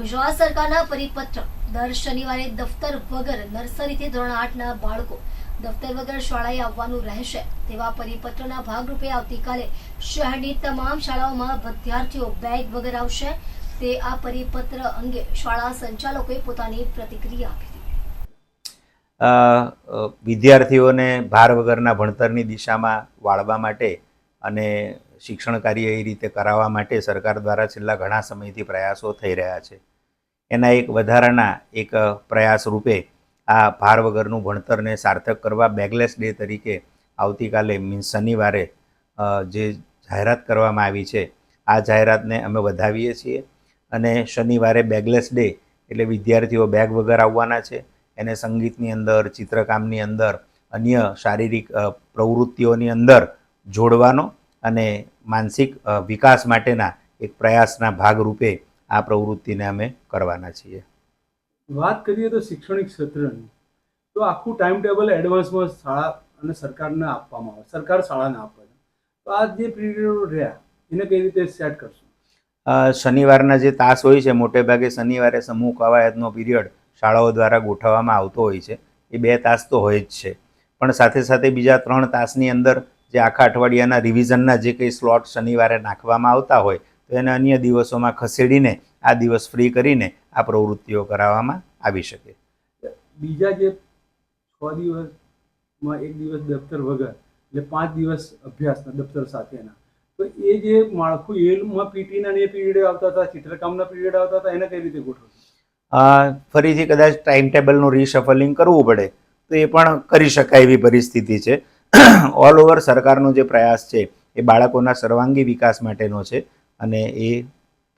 ગુજરાત સરકારના પરિપત્ર. દર શનિવારે દફતર વગર નર્સરીથી ધોરણ આઠના બાળકો દફતર વગર શાળાએ આવવાનું રહેશે. તેવા પરિપત્રના ભાગરૂપે આવતીકાલે શહેરની તમામ શાળાઓમાં વિદ્યાર્થીઓ બેગ વગર આવશે. તે આ પરિપત્ર અંગે શાળા સંચાલકોએ પોતાની પ્રતિક્રિયા આપી વિદ્યાર્થીઓને ભાર વગરના ભણતરની દિશામાં વાળવા માટે અને શિક્ષણ કાર્ય એ રીતે કરાવવા માટે સરકાર દ્વારા છેલ્લા ઘણા સમયથી પ્રયાસો થઈ રહ્યા છે. એના એક વધારાના એક પ્રયાસ રૂપે આ ભાર વગરનું ભણતરને સાર્થક કરવા બેગલેસ ડે તરીકે આવતીકાલે મીન્સ શનિવારે જે જાહેરાત કરવામાં આવી છે, આ જાહેરાતને અમે વધાવીએ છીએ. અને શનિવારે બેગલેસ ડે એટલે વિદ્યાર્થીઓ બેગ વગર આવવાના છે. એને સંગીતની અંદર, ચિત્રકામની અંદર, અન્ય શારીરિક પ્રવૃત્તિઓની અંદર જોડવાનો અને માનસિક વિકાસ માટેના એક પ્રયાસના ભાગરૂપે આ પ્રવૃત્તિને અમે કરવાના છીએ. વાત કરીએ તો શૈક્ષણિક ક્ષેત્રની તો આખું ટાઈમ ટેબલ એડવાન્સમાં શાળા અને સરકારને આપવામાં આવે સરકાર શાળાને આપે તો આ જે પીરિયડો રહ્યા એને કઈ રીતે સેટ કરશું? શનિવારના જે તાસ હોય છે મોટે ભાગે શનિવારે સમૂહ કવાયતનો પીરિયડ શાળાઓ દ્વારા ગોઠવવામાં આવતો હોય છે. એ બે તાસ તો હોય જ છે. પણ સાથે સાથે બીજા ત્રણ તાસની અંદર જે આખા અઠવાડિયાના રિવિઝનના જે કંઈ સ્લોટ શનિવારે નાખવામાં આવતા હોય તો એને અન્ય દિવસોમાં ખસેડીને આ દિવસ ફ્રી કરીને આ પ્રવૃત્તિઓ કરાવવામાં આવી શકે. બીજા જે છ દિવસમાં એક દિવસ દફતર વગર એટલે પાંચ દિવસ અભ્યાસના દફતર સાથેના તો એ જે માળખું એલમાં પીટીના એ પીરિયડ આવતા હતા ચિત્રકામના પીરિયડ આવતા હતા એને કઈ રીતે ગોઠવશું? ફરીથી કદાચ ટાઈમ ટેબલનું રીશફલિંગ કરવું પડે તો એ પણ કરી શકાય એવી પરિસ્થિતિ છે. ઓલ ઓવર સરકારનો જે પ્રયાસ છે એ બાળકોના સર્વાંગી વિકાસ માટેનો છે. અને એ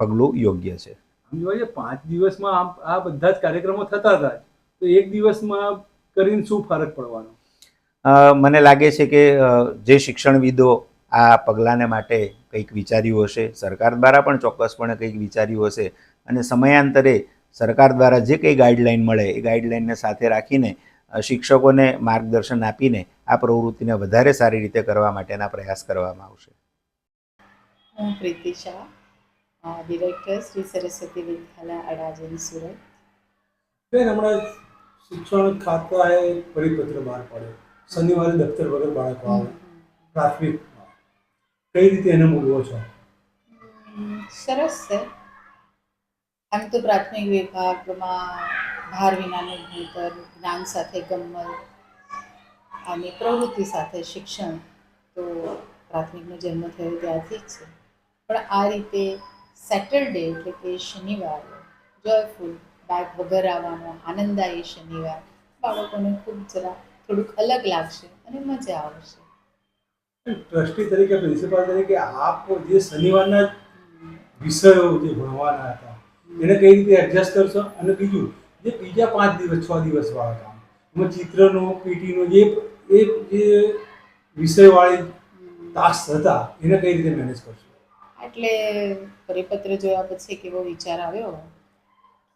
પગલું યોગ્ય છે. આમ પાંચ દિવસમાં આમ આ બધા જ કાર્યક્રમો થતા હતા. તો એક દિવસમાં કરીને શું ફરક પડવાનો? મને લાગે છે કે જે શિક્ષણવિદો આ પગલાંને માટે કંઈક વિચાર્યું હશે સરકાર દ્વારા પણ ચોક્કસપણે કંઈક વિચાર્યું હશે અને સમયાંતરે સરકાર દ્વારા જે કંઈ ગાઈડલાઈન મળે એ ગાઈડલાઈનને સાથે રાખીને શિક્ષકોને માર્ગદર્શન આપીને આ પ્રવૃત્તિને વધારે સારી રીતે કરવા માટેના પ્રયાસ કરવામાં આવશે. હું પ્રીતિ શાહ ડિરેક્ટર શ્રી સરસ્વતી વિદ્યાલય અડાજણ સુરત. બેન હમણાં શિક્ષણ ખાતાએ પરિપત્ર બહાર પાડ્યો. શનિવારે દફતર વગર બાળકો આવે. પ્રાથમિક કઈ રીતે એને મૂકવો છો? સરસ છે. આમ તો પ્રાથમિક વિભાગમાં ભાર વિનાનું ભણતર જ્ઞાન સાથે ગમ્મત અને પ્રવૃત્તિ સાથે શિક્ષણ તો પ્રાથમિકનો જન્મ થયો ત્યારથી જ છે. પણ આ રીતે સેટરડે એટલે કે શનિવાર જોયફુલ બેગ વગર આવવાનો આનંદદાયી શનિવાર બાળકોને ખૂબ જરા થોડુંક અલગ લાગશે અને મજા આવશે. ટ્રસ્ટી તરીકે પ્રિન્સિપાલ તરીકે આપ જે શનિવારના વિષયો જે ભણવાના હતા એને કઈ રીતે એડજસ્ટ કરશો? અને બીજું જે બીજા પાંચ દિવસ છ દિવસ વાળા કામ એમાં ચિત્રનો પીટીનો જે એ જે વિષયવાળી ટાસ્ક હતા એને કઈ રીતે મેનેજ કરશો? એટલે પરિપત્ર જોયા પછી એક એવો વિચાર આવ્યો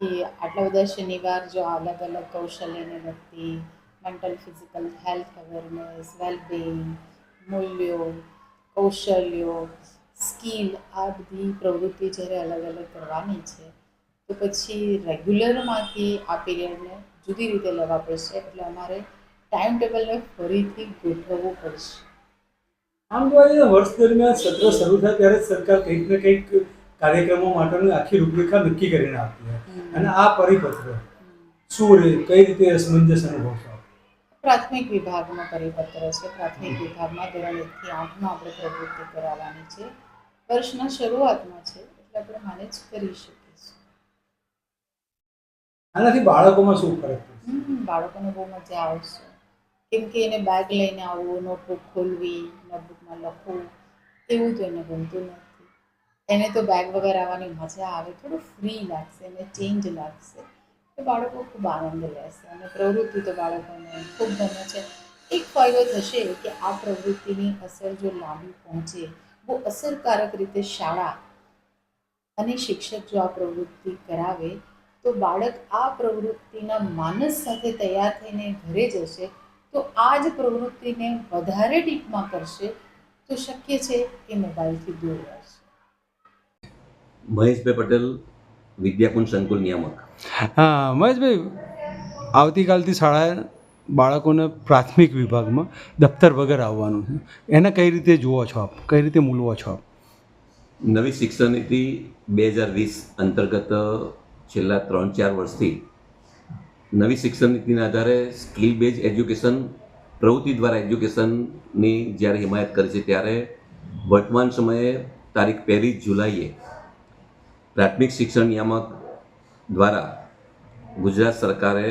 કે આટલા બધા શનિવાર જો અલગ અલગ કૌશલ્યને લગતી mental physical health awareness wellbeing મૂલ્યો, કૌશલ્યો સ્કિલ આ બધી પ્રવૃત્તિ જ્યારે અલગ અલગ કરવાની છે, તો પછી રેગ્યુલરમાંથી આ પીરિયડને જુદી રીતે લેવા પડશે. એટલે અમારે ટાઈમ ટેબલને ફરીથી ગોઠવવું પડશે. આમ જોવા જઈએ વર્ષ દરમિયાન સત્ર શરૂ થાય ત્યારે સરકાર કંઈક ને કંઈક કાર્યક્રમો માટેની આખી રૂપરેખા નક્કી કરીને આપતી હોય અને આ પરિપત્ર શું રે કઈ રીતે અસમંજસ અનુભવશો પ્રાથમિક વિભાગનો પરિપત્ર છે. પ્રાથમિક વિભાગમાં ધોરણ એકથી આઠમાં આપણે પ્રવૃત્તિ કરાવવાની છે. વર્ષના શરૂઆતમાં છે એટલે આપણે મેનેજ કરી શકીશું. આનાથી બાળકોમાં શું ફરક પડશે? બાળકોને બહુ મજા આવશે. કેમ કે એને બેગ લઈને આવવું નોટબુક ખોલવી નોટબુકમાં લખવું, એવું તો એને ગમતું નથી. એને તો બેગ વગર આવવાની મજા આવે, થોડું ફ્રી લાગશે, એને ચેન્જ લાગશે. તો બાળકો ખૂબ આનંદ લેશે અને પ્રવૃત્તિ તો બાળકોને ખૂબ ગમે છે. એક ફાયદો થશે કે આ પ્રવૃત્તિની અસર જો લાંબી પહોંચે, બહુ અસરકારક રીતે શાળા અને શિક્ષક જો આ પ્રવૃત્તિ કરાવે, તો બાળક આ પ્રવૃત્તિના માનસ સાથે તૈયાર થઈને ઘરે જશે તો આ જ પ્રવૃત્તિને વધારે ડીપમાં કરશે તો શક્ય છે કે મોબાઈલથી દૂર રહેશે. મહેશભાઈ પટેલ વિદ્યાકુંજ સંકુલ નિયામક. હા મહેશભાઈ આવતીકાલથી શાળા બાળકોને પ્રાથમિક વિભાગમાં દફતર વગર આવવાનું છે. એને કઈ રીતે જુઓ છો આપ? કઈ રીતે મૂલવો છો આપ? નવી શિક્ષણ નીતિ બે હજાર વીસ અંતર્ગત છેલ્લા ત્રણ ચાર વર્ષથી નવી શિક્ષણ નીતિના આધારે સ્કિલ બેઝ એજ્યુકેશન, પ્રવૃત્તિ દ્વારા એજ્યુકેશનની જ્યારે હિમાયત કરી છે ત્યારે વર્તમાન સમયે તારીખ પહેલી જુલાઈએ પ્રાથમિક શિક્ષણ નિયામક દ્વારા ગુજરાત સરકારે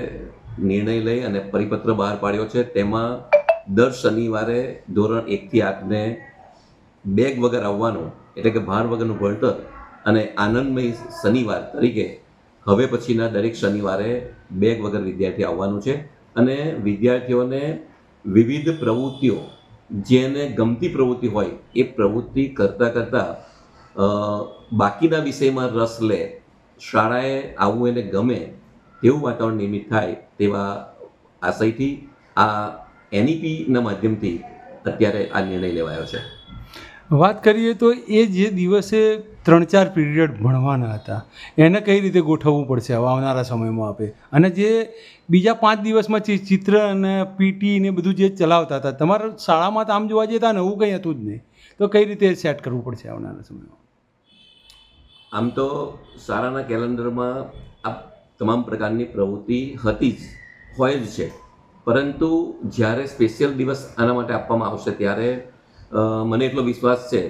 નિર્ણય લઈ અને પરિપત્ર બહાર પાડ્યો છે. તેમાં દર શનિવારે ધોરણ એકથી આઠને બેગ વગર આવવાનું એટલે કે ભાર વગરનું ભણતર અને આનંદમય શનિવાર તરીકે હવે પછીના દરેક શનિવારે બેગ વગર વિદ્યાર્થી આવવાનું છે અને વિદ્યાર્થીઓને વિવિધ પ્રવૃત્તિઓ, જેને ગમતી પ્રવૃત્તિ હોય, એ પ્રવૃત્તિ કરતાં કરતાં બાકીના વિષયમાં રસ લે, શાળાએ આવવું એને ગમે, તેવું વાતાવરણ નિર્મિત થાય તેવા આશયથી આ એનઈપીના માધ્યમથી અત્યારે આ નિર્ણય લેવાયો છે. વાત કરીએ તો એ જે દિવસે ત્રણ ચાર પીરિયડ ભણવાના હતા, એને કઈ રીતે ગોઠવવું પડશે આવનારા સમયમાં આપે? અને જે બીજા પાંચ દિવસમાં ચિત્ર અને પીટી ને બધું જે ચલાવતા હતા, તમારા શાળામાં તો આમ જોવા જતા ને એવું કંઈ હતું જ નહીં. તો કઈ રીતે સેટ કરવું પડશે આવનારા સમયમાં? આમ તો શાળાના કેલેન્ડરમાં આ તમામ પ્રકારની પ્રવૃત્તિ હતી જ, હોય જ છે. પરંતુ જ્યારે સ્પેશિયલ દિવસ આના માટે આપવામાં આવશે, ત્યારે મને એટલો વિશ્વાસ છે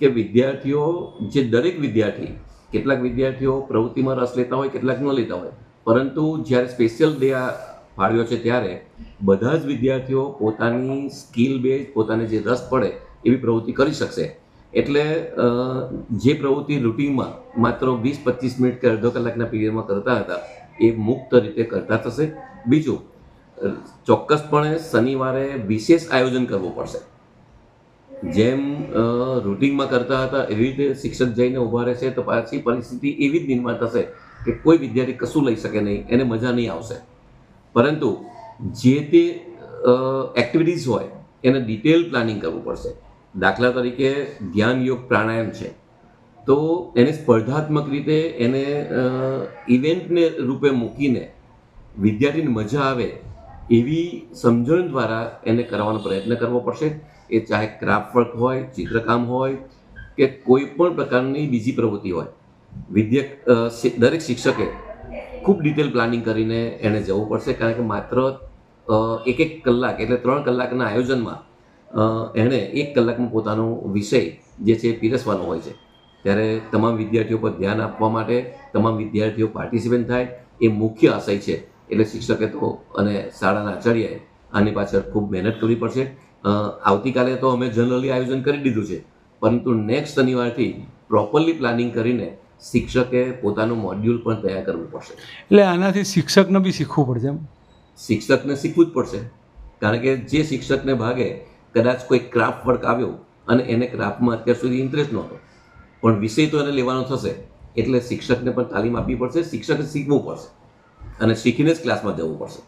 કે વિદ્યાર્થીઓ, જે દરેક વિદ્યાર્થી, કેટલાક વિદ્યાર્થીઓ પ્રવૃત્તિમાં રસ લેતા હોય, કેટલાક ન લેતા હોય, પરંતુ જ્યારે સ્પેશિયલ ડે આ ફાળવ્યો છે ત્યારે બધા જ વિદ્યાર્થીઓ પોતાની સ્કિલ બેઝ, પોતાને જે રસ પડે એવી પ્રવૃત્તિ કરી શકશે. એટલે જે પ્રવૃત્તિ રૂટિનમાં માત્ર વીસ પચીસ મિનિટ કે અડધો કલાકના પીરિયડમાં કરતા હતા, એ મુક્ત રીતે કરતા થશે. બીજું ચોક્કસપણે શનિવારે વિશેષ આયોજન કરવું પડશે. જેમ રૂટિનમાં કરતા હતા, એવી રીતે શિક્ષક જઈને ઊભા રહેશે તો પાછી પરિસ્થિતિ એવી જ નિર્માણ થશે કે કોઈ વિદ્યાર્થી કશું લઈ શકે નહીં, એને મજા નહીં આવશે. પરંતુ જે તે એક્ટિવિટીઝ હોય, એને ડિટેલ પ્લાનિંગ કરવું પડશે. દાખલા તરીકે ધ્યાન યોગ પ્રાણાયામ છે. તો એને સ્પર્ધાત્મક રીતે એને ઇવેન્ટને રૂપે મૂકીને વિદ્યાર્થીને મજા આવે એવી સમજણ દ્વારા એને કરવાનો પ્રયત્ન કરવો પડશે. એ ચાહે ક્રાફ્ટ વર્ક હોય, ચિત્રકામ હોય કે કોઈ પણ પ્રકારની બીજી પ્રવૃત્તિ હોય. વિદ્યક દરેક શિક્ષકે ખૂબ ડિટેલ પ્લાનિંગ કરીને એને જવું પડશે કારણ કે માત્ર એક એક કલાક એટલે ત્રણ કલાકના આયોજનમાં એણે એક કલાકમાં પોતાનો વિષય જે છે એ પીરસવાનો હોય છે. ત્યારે તમામ વિદ્યાર્થીઓ પર ધ્યાન આપવા માટે તમામ વિદ્યાર્થીઓ પાર્ટિસિપેટ થાય એ મુખ્ય આશય છે. એટલે શિક્ષકે તો અને શાળાના આચાર્યએ આની પાછળ ખૂબ મહેનત કરવી પડશે. આવતીકાલે તો અમે જનરલી આયોજન કરી દીધું છે. પરંતુ નેક્સ્ટ શનિવારથી પ્રોપરલી પ્લાનિંગ કરીને શિક્ષકે પોતાનું મોડ્યુલ પણ તૈયાર કરવું પડશે. એટલે આનાથી શિક્ષકને બી શીખવું પડશે એમ? શિક્ષકને શીખવું જ પડશે. કારણ કે જે શિક્ષકને ભાગે કદાચ કોઈ ક્રાફ્ટ વર્ક આવ્યો અને એને ક્રાફ્ટમાં અત્યાર સુધી ઇન્ટરેસ્ટ નહોતો. પણ વિષય તો એને લેવાનો થશે એટલે શિક્ષકને પણ તાલીમ આપવી પડશે શિક્ષકે શીખવું પડશે. અને શીખીને જ ક્લાસમાં જવું પડશે.